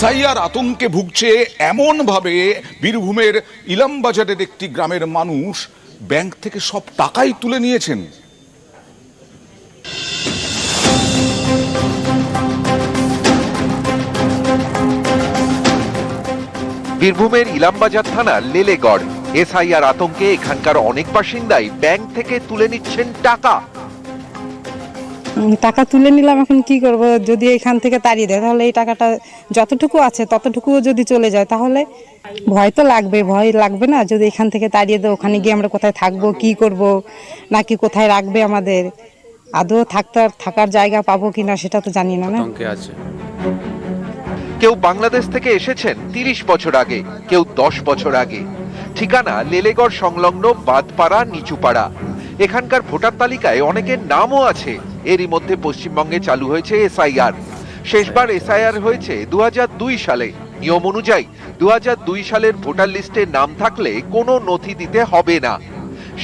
সাইয়ার আতঙ্কে ভুগছে এমনভাবে বীরভূমের ইলামবাজারের একটি গ্রামের মানুষ। ব্যাংক থেকে সব টাকাই তুলে নিয়েছেন। বীরভূমের ইলামবাজার থানার লেলেগড়। এসআইআর আতঙ্কে এখানকার অনেক বাসিন্দাই ব্যাংক থেকে তুলে নিচ্ছেন টাকা। টাকা তুলে নিলাম এখন কি করব? যদি এখান থেকে তাড়িয়ে দেয় তাহলে এই টাকাটা যতটুকু আছে ততটুকুও যদি চলে যায় তাহলে ভয় তো লাগবে ভয় লাগবে না? যদি এখান থেকে তাড়িয়ে দেয় ওখানে গিয়ে আমরা কোথায় থাকব কি করব? নাকি কোথায় রাখবে আমাদের? আদৌ থাকতে থাকার জায়গা পাবো কিনা সেটা তো জানি না না? আছে। কেউ বাংলাদেশ থেকে এসেছেন তিরিশ বছর আগে কেউ দশ বছর আগে। ঠিকানা লেলেগড় সংলগ্ন বাদপাড়া নিচুপাড়া। এখানকার ভোটার তালিকায় অনেকের নামও আছে। এরই মধ্যে পশ্চিমবঙ্গে চালু হয়েছে এসআইআর। শেষবার এসআইআর হয়েছে দু সালে। নিয়ম অনুযায়ী দু সালের ভোটার লিস্টে নাম থাকলে কোনো নথি দিতে হবে না।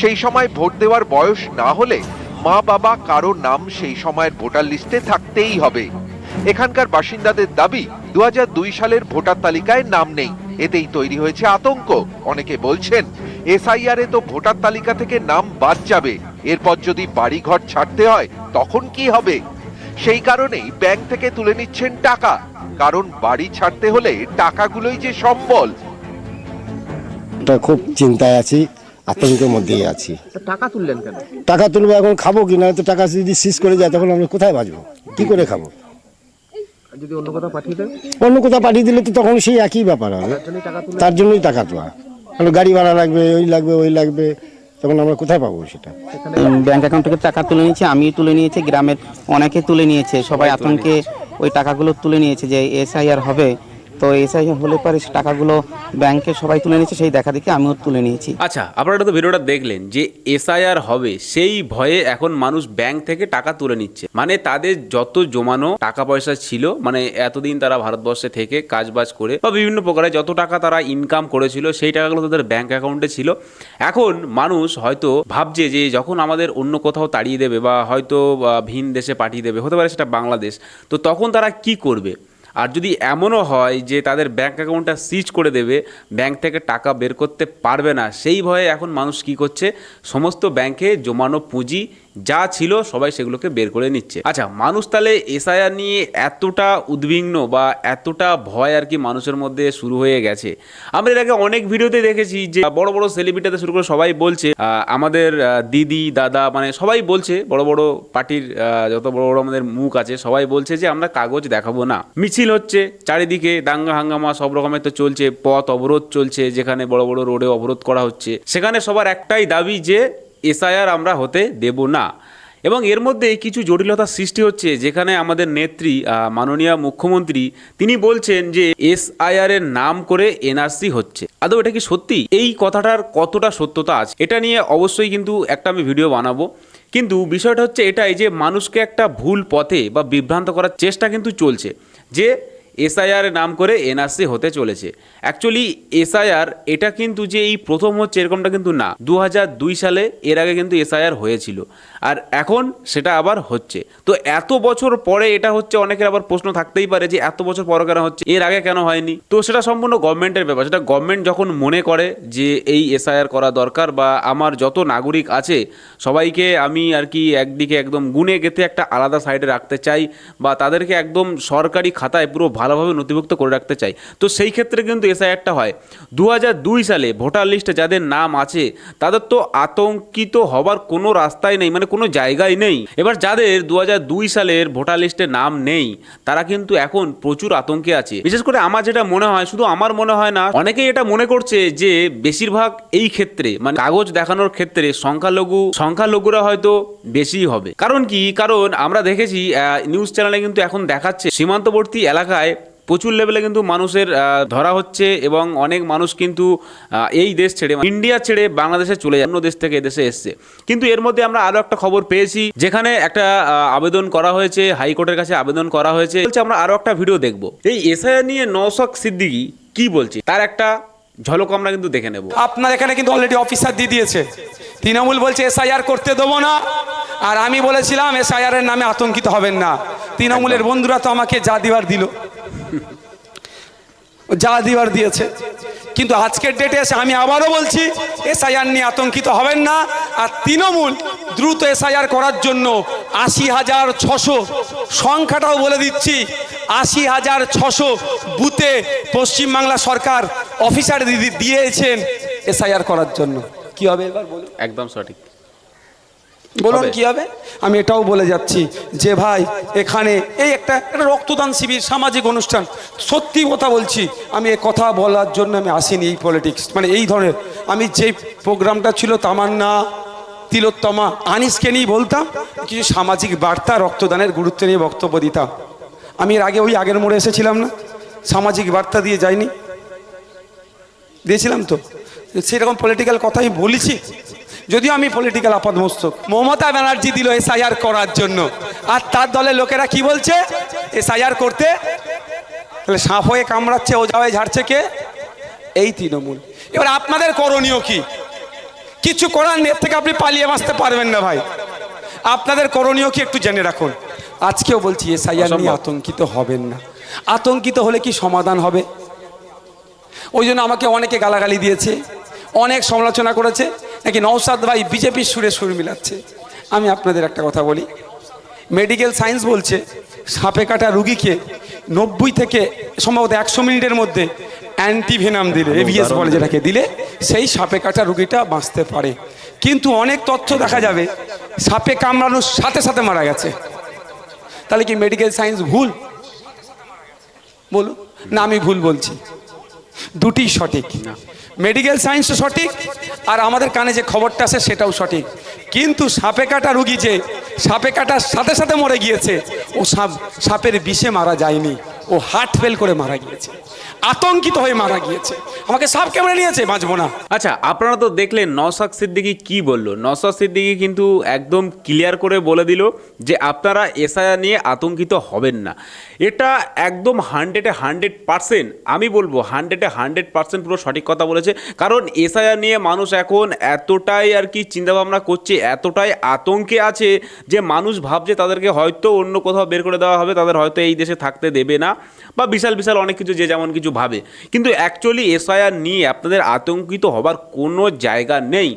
সেই সময় ভোট দেওয়ার বয়স না হলে মা বাবা কারও নাম সেই সময়ের ভোটার লিস্টে থাকতেই হবে। এখানকার বাসিন্দাদের দাবি দু হাজার দুই সালের ভোটার তালিকায় নাম নেই। এতেই তৈরি হয়েছে আতঙ্ক। অনেকে বলছেন এসআইআর এ তো ভোটার তালিকা থেকে নাম বাদ যাবে। এরপর যদি বাড়ি ঘর ছাড়তে হয় তখন কি হবে? সেই কারণেই ব্যাংক থেকে তুলে নিচ্ছেন টাকা। কারণ বাড়ি ছাড়তে হলে টাকাগুলোই যে সম্বল। ওটা খুব চিন্তায় আছি আতঙ্কের মধ্যেই আছি। টাকা তুললেন কেন? টাকা তুলবো এখন খাব কি? না তো টাকা যদি শেষ করে যায় তখন আমরা কোথায় বাঁচবো? কি করে খাব? যদি অন্য কোথাও পাঠিয়ে দেন? অন্য কোথাও পাঠিয়ে দিলে তো তখন সেই একই ব্যাপার হবে। তার জন্যই টাকা তোলা। গাড়ি ভাড়া লাগবে, ওই লাগবে ওই লাগবে, তখন আমরা কোথায় পাবো সেটা? ব্যাংক অ্যাকাউন্ট থেকে টাকা তুলে নিয়েছে আমি তুলে নিয়েছি, গ্রামের অনেকে তুলে নিয়েছে, সবাই আতঙ্কে ওই টাকাগুলো তুলে নিয়েছে যে এসআইআর হবে। তো এসআইআর হলে পরে টাকাগুলো ব্যাংকে সবাই তুলে নিয়েছে, সেই দেখা দেখে আমিও তুলে নিয়েছি। আচ্ছা আপনারা তো ভিডিওটা দেখলেন যে এসআইআর হবে, সেই ভয়ে এখন মানুষ ব্যাংক থেকে টাকা তুলে নিচ্ছে। মানে তাদের যত জমানো টাকা পয়সা ছিল মানে এতদিন তারা ভারতবর্ষে থেকে কাজবাজ করে বা বিভিন্ন প্রকারে যত টাকা তারা ইনকাম করেছিল, সেই টাকাগুলো তাদের ব্যাংক অ্যাকাউন্টে ছিল। এখন মানুষ হয়তো ভাবছে যে যখন আমাদের অন্য কোথাও তাড়িয়ে দেবে বা হয়তো ভিন দেশে পাঠিয়ে দেবে, হতে পারে সেটা বাংলাদেশ, তো তখন তারা কি করবে? আর যদি এমনও হয় যে তাদের ব্যাঙ্ক অ্যাকাউন্টটা সিজ করে দেবে ব্যাঙ্ক থেকে টাকা বের করতে পারবে না, সেই ভয়ে এখন মানুষ কি করছে? সমস্ত ব্যাংকে জমানো পুঁজি যা ছিল সবাই সেগুলোকে বের করে নিচ্ছে। আচ্ছা মানুষ তাহলে এসআইআর নিয়ে এতটা উদ্বিগ্ন বা এতটা ভয় আর কি মানুষের মধ্যে শুরু হয়ে গেছে। আমরা এর আগে অনেক ভিডিওতে দেখেছি যে বড় বড় সেলিব্রিটিতে শুরু করে সবাই বলছে আমাদের দিদি, দাদা মানে সবাই বলছে, বড় বড় পার্টির যত বড় বড় আমাদের মুখ আছে, সবাই বলছে যে আমরা কাগজ দেখাবো না। মিছিল হচ্ছে, চারিদিকে দাঙ্গা হাঙ্গামা সব রকমের তো চলছে, পথ অবরোধ চলছে, যেখানে বড় বড় রোডে অবরোধ করা হচ্ছে। সেখানে সবার একটাই দাবি যে এসআইআর আমরা হতে দেব না। এবং এর মধ্যে কিছু জটিলতার সৃষ্টি হচ্ছে, যেখানে আমাদের নেত্রী মাননীয় মুখ্যমন্ত্রী, তিনি বলছেন যে এসআইআর এর নাম করে এনআরসি হচ্ছে। আদৌ এটা কি সত্যি? এই কথাটার কতটা সত্যতা আছে? এটা নিয়ে অবশ্যই কিন্তু একটা আমি ভিডিও বানাবো। কিন্তু বিষয়টা হচ্ছে এটাই যে মানুষকে একটা ভুল পথে বা বিভ্রান্ত করার চেষ্টা কিন্তু চলছে। যে এসআইআর নাম করে এনআরসি হতে চলেছে। অ্যাকচুয়ালি এসআইআর, এটা কিন্তু যে এই প্রথম হচ্ছে, এরকমটা কিন্তু না। দু হাজার দুই সালে এর আগে কিন্তু এসআইআর হয়েছিল। আর এখন সেটা আবার হচ্ছে। তো এত বছর পরে এটা হচ্ছে অনেকের আবার প্রশ্ন থাকতেই পারে যে এত বছর পরে কেন হচ্ছে? এর আগে কেন হয়নি? তো সেটা সম্পূর্ণ গভর্নমেন্টের ব্যাপার। সেটা গভর্নমেন্ট যখন মনে করে যে এই এসআইআর করা দরকার বা আমার যত নাগরিক আছে, সবাইকে আমি আর কি একদিকে একদম গুনে গেতে একটা আলাদা সাইডে রাখতে চাই বা তাদেরকে একদম সরকারি খাতায় পুরো ভালোভাবে নথিভুক্ত করে রাখতে চাই। তো সেই ক্ষেত্রে কিন্তু এসআইআরটা হয়। দু হাজার দুই সালে ভোটার লিস্টে যাদের নাম আছে, তাদের তো আতঙ্কিত হবার কোনো রাস্তাই নেই। মানে কোনো জায়গাই নেই। এবার যাদের দু দুই সালের ভোটার লিস্টে নাম নেই, তারা কিন্তু এখন প্রচুর আতঙ্কে আছে। বিশেষ করে আমার যেটা মনে হয়, শুধু আমার মনে হয় না, অনেকেই এটা মনে করছে যে বেশিরভাগ এই ক্ষেত্রে মানে কাগজ দেখানোর ক্ষেত্রে সংখ্যালঘু, সংখ্যালঘুরা হয়তো বেশি হবে। কারণ কি? কারণ আমরা দেখেছি নিউজ চ্যানেলে কিন্তু এখন দেখাচ্ছে, সীমান্তবর্তী এলাকায় প্রচুর লেভেলে কিন্তু মানুষের ধরা হচ্ছে এবং অনেক মানুষ কিন্তু এই দেশ ছেড়ে মানে ইন্ডিয়া ছেড়ে বাংলাদেশে চলে যায়, অন্য দেশ থেকে এদেশে এসছে। কিন্তু এর মধ্যে আমরা আরও একটা খবর পেয়েছি, যেখানে একটা আবেদন করা হয়েছে, হাইকোর্টের কাছে আবেদন করা হয়েছে, বলছে আমরা আরও একটা ভিডিও দেখব। এই এসআইআর নিয়ে নৌশক সিদ্দিকি কি বলছে? তার একটা ঝলক আমরা কিন্তু দেখে নেব। আপনার এখানে কিন্তু অলরেডি অফিসার দিয়ে দিয়েছে। তৃণমূল বলছে, এসআইআর করতে দেবো না। আর আমি বলেছিলাম, এসআইআর এর নামে আতঙ্কিত হবেন না। তৃণমূলের বন্ধুরা তো আমাকে যা দিবার দিল। যা দিবার দিয়েছে। কিন্তু আজকের ডেটে এসে আমি আবারও বলছি এসআইআর নিয়ে আতঙ্কিত হবেন না। আর তৃণমূল দ্রুত এসআইআর করার জন্য আশি হাজার ছশো সংখ্যাটাও বলে দিচ্ছি। আশি হাজার ছশো বুথে পশ্চিমবাংলা সরকার অফিসার দিয়েছেন এসআইআর করার জন্য। কি হবে এবার বলুন? একদম সঠিক। বলুন। কি হবে? আমি এটাও বলে যাচ্ছি যে ভাই এখানে এই একটা একটা রক্তদান শিবির সামাজিক অনুষ্ঠান। সত্যি কথা বলছি আমি এ কথা বলার জন্য আমি আসিনি এই পলিটিক্স মানে এই ধরনের। আমি যে প্রোগ্রামটা ছিল তামান্না তিলোত্তমা আনিসকে নিয়ে বলতাম কিছু সামাজিক বার্তা রক্তদানের গুরুত্ব নিয়ে বক্তব্য দিতাম। আমি এর আগে ওই আগের মোড়ে এসেছিলাম না? সামাজিক বার্তা দিয়ে যাইনি? দিয়েছিলাম তো? সেরকম পলিটিক্যাল কথা আমি বলেছি। যদিও আমি পলিটিক্যাল আপাদমস্তক। মমতা ব্যানার্জি দিল এসআইআর করার জন্য। আর তার দলের লোকেরা কি বলছে? এসআইআর করতে? তাহলে সাপ হয়ে কামড়াচ্ছে ও যাওয়ায় ঝাড়ছে কে? এই তৃণমূল। এবার আপনাদের করণীয় কি? কিছু করার নেট থেকে আপনি পালিয়ে বাঁচতে পারবেন না ভাই। আপনাদের করণীয় কি একটু জেনে রাখুন। আজকেও বলছি এসআইআর নিয়ে। আতঙ্কিত হবেন না। আতঙ্কিত হলে কি সমাধান হবে? ওই জন্য আমাকে অনেকে গালাগালি দিয়েছে অনেক সমালোচনা করেছে। নাকি নৌসাদ ভাই বিজেপির সুরে সুর মিলাচ্ছে। আমি আপনাদের একটা কথা বলি। মেডিকেল সায়েন্স বলছে সাপে কাটা রুগীকে নব্বই থেকে সম্ভবত একশো মিনিটের মধ্যে অ্যান্টিভেনাম দিলে এভিএস বলে যেটাকে দিলে সেই সাপে কাটা রুগীটা বাঁচতে পারে। কিন্তু অনেক তথ্য দেখা যাবে সাপে কামড়ানোর সাথে সাথে মারা গেছে। তাহলে কি মেডিকেল সায়েন্স ভুল? বলুন। না আমি ভুল বলছি। দুটি সঠিক। মেডিকেল সায়েন্সও সঠিক, আর আমাদের কানে যে খবরটা আছে সেটাও সঠিক। কিন্তু সাপে কাটা রুগী যে সাপে কাটার সাথে সাথে মরে গিয়েছে, ও সাপ, সাপের বিষে মারা যায়নি। ও হার্ট ফেল করে মারা গিয়েছে, আতঙ্কিত হয়ে মারা গিয়েছে। আমাকে সাপ কেমনে নিয়েছে বাঁচবো না। আচ্ছা আপনারা তো দেখলেন নসাদ সিদ্দিকি কি বলল। নসাদ সিদ্দিকি কিন্তু একদম ক্লিয়ার করে বলে দিল যে আপনারা এসআইআর নিয়ে আতঙ্কিত হবেন না। এটা একদম হান্ড্রেডে হান্ড্রেড পার্সেন্ট আমি বলব হান্ড্রেডে হান্ড্রেড পার্সেন্ট পুরো সঠিক কথা বলেছে। কারণ এসআইআর নিয়ে মানুষ এখন এতটাই আর কি চিন্তাভাবনা করছে, এতটাই আতঙ্কে আছে যে মানুষ ভাবছে তাদেরকে হয়তো অন্য কোথাও বের করে দেওয়া হবে, তাদের হয়তো এই দেশে থাকতে দেবে না। বা বিশাল বিশাল অনেক কিছু যে যেমন কিছু ভাবে। কিন্তু অ্যাকচুয়ালি এসআইআর নিয়ে আপনাদের আতঙ্কিত হবার কোনো জায়গা নেই।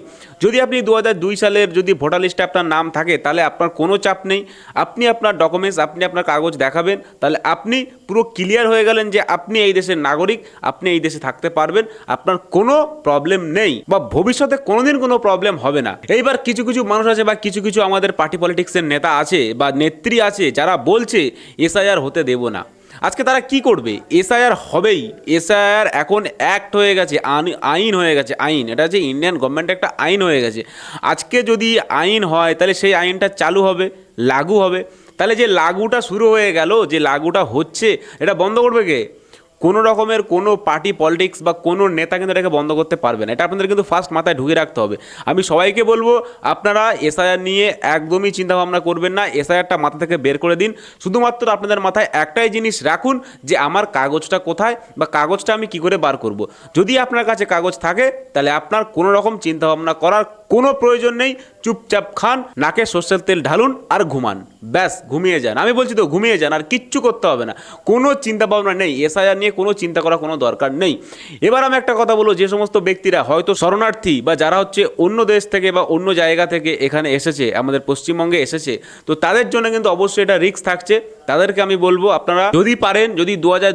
যদি আপনি দু দুই সালের যদি ভোটার লিস্টে আপনার নাম থাকে, তাহলে আপনার কোনো চাপ নেই। আপনি আপনার ডকুমেন্টস আপনি আপনার কাগজ দেখাবেন, তাহলে আপনি পুরো ক্লিয়ার হয়ে গেলেন যে আপনি এই দেশের নাগরিক, আপনি এই দেশে থাকতে পারবেন, আপনার কোনো প্রবলেম নেই বা ভবিষ্যতে কোনোদিন কোনো প্রবলেম হবে না। এইবার কিছু কিছু মানুষ আছে বা কিছু কিছু আমাদের পার্টি পলিটিক্সের নেতা আছে বা নেত্রী আছে, যারা বলছে এসআইআর হতে দেব না। আজকে তারা কি করবে? এসআইআর হবেই। এসআইআর এখন অ্যাক্ট হয়ে গেছে আইন হয়ে গেছে, আইন। এটা হচ্ছে ইন্ডিয়ান গভর্নমেন্ট একটা আইন হয়ে গেছে। আজকে যদি আইন হয়, তাহলে সেই আইনটা চালু হবে, লাগু হবে। তাহলে যে লাগুটা শুরু হয়ে গেল, যে লাগুটা হচ্ছে, এটা বন্ধ করবে কে? কোনো রকমের কোনো পার্টি পলিটিক্স বা কোনো নেতা কিন্তু এটাকে বন্ধ করতে পারবে না। এটা আপনাদের কিন্তু ফার্স্ট মাথায় ঢুকে রাখতে হবে। আমি সবাইকে বলব, আপনারা এসআইআর নিয়ে একদমই চিন্তাভাবনা করবেন না। এসআইআরটা মাথা থেকে বের করে দিন। শুধুমাত্র আপনাদের মাথায় একটাই জিনিস রাখুন যে, আমার কাগজটা কোথায় বা কাগজটা আমি কি করে বার করব। যদি আপনার কাছে কাগজ থাকে, তাহলে আপনার কোনো রকম চিন্তাভাবনা করার কোনো প্রয়োজন নেই, চুপচাপ খান, নাকে সর্ষের তেল ঢালুন আর ঘুমান। ব্যাস, ঘুমিয়ে যান। আমি বলছি তো, ঘুমিয়ে যান, আর কিচ্ছু করতে হবে না। কোনো চিন্তা ভাবনা নেই, এসআইআর নিয়ে কোনো চিন্তা করার কোনো দরকার নেই। এবার আমি একটা কথা বলব, যে সমস্ত ব্যক্তিরা, হয়তো শরণার্থী বা যারা হচ্ছে অন্য দেশ থেকে বা অন্য জায়গা থেকে এখানে এসেছে, আমাদের পশ্চিমবঙ্গে এসেছে, তো তাদের জন্য কিন্তু অবশ্যই এটা রিস্ক থাকছে। তাদেরকে আমি বলব, আপনারা যদি পারেন, যদি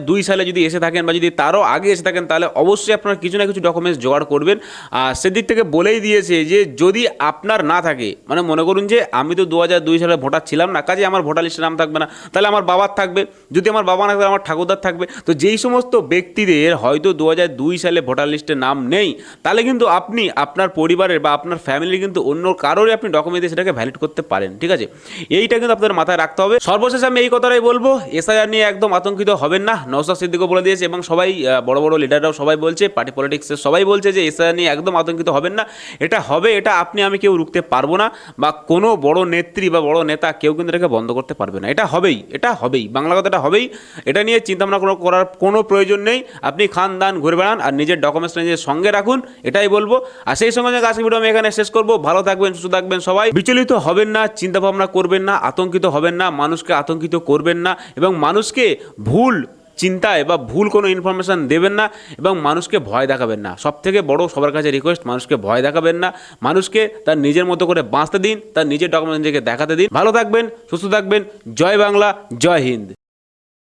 দু সালে যদি এসে থাকেন বা যদি তারও আগে এসে থাকেন, তাহলে অবশ্যই আপনারা কিছু না কিছু ডকুমেন্টস জোগাড় করবেন। আর সেদিক থেকে বলেই দিয়েছে যে, যদি আপনার না থাকে মানে মনে করুন যে, আমি তো দু হাজার দুই সালে ভোটার ছিলাম না, কাজে আমার ভোটার লিস্টে নাম থাকবে না, তাহলে আমার বাবার থাকবে। যদি আমার বাবা না থাকবে, আমার ঠাকুরদার থাকবে। তো যেই সমস্ত ব্যক্তিদের হয়তো দু হাজার দুই সালে ভোটার লিস্টে নাম নেই, তাহলে কিন্তু আপনি আপনার পরিবারের বা আপনার ফ্যামিলির কিন্তু অন্য কারোরই আপনি ডকুমেন্ট সেটাকে ভ্যালিড করতে পারেন, ঠিক আছে? এইটা কিন্তু আপনাদের মাথায় রাখতে হবে। সর্বশেষ আমি এই কথাটাই বলব এসআইআর নিয়ে একদম আতঙ্কিত হবেন না নৌসাদ সিদ্দিকও বলে দিয়েছে এবং সবাই বড় বড় লিডাররাও সবাই বলছে পার্টি পলিটিক্সের সবাই বলছে যে এসআইআর নিয়ে একদম আতঙ্কিত হবেন না। এটা হবে, এটা আপনি, আমি কেউ রুখতে পারব না বা কোনো বড় নেত্রী বা বড় নেতা কেউ কিন্তু এটাকে বন্ধ করতে পারবে না। এটা হবেই এটা হবেই, বাংলা কথাটা হবেই। এটা নিয়ে চিন্তাভাবনা কোনো করার কোনো প্রয়োজন নেই। আপনি খান দান ঘুরে বেড়ান আর নিজের ডকুমেন্টসটা নিজের সঙ্গে রাখুন, এটাই বলব। আর সেই সঙ্গে সঙ্গে আজকে ভিডিও আমি এখানে শেষ করব। ভালো থাকবেন, সুস্থ থাকবেন সবাই। বিচলিত হবেন না চিন্তাভাবনা করবেন না, আতঙ্কিত হবেন না, মানুষকে আতঙ্কিত করবেন না এবং মানুষকে ভুল চিন্তায় বা ভুল কোনো ইনফরমেশান দেবেন না এবং মানুষকে ভয় দেখাবেন না। সব থেকে বড়ো সবার কাছে রিকোয়েস্ট মানুষকে ভয় দেখাবেন না। মানুষকে তার নিজের মতো করে বাঁচতে দিন, তার নিজের ডকুমেন্ট নিজেকে দেখাতে দিন। ভালো থাকবেন, সুস্থ থাকবেন। জয় বাংলা, জয় হিন্দ।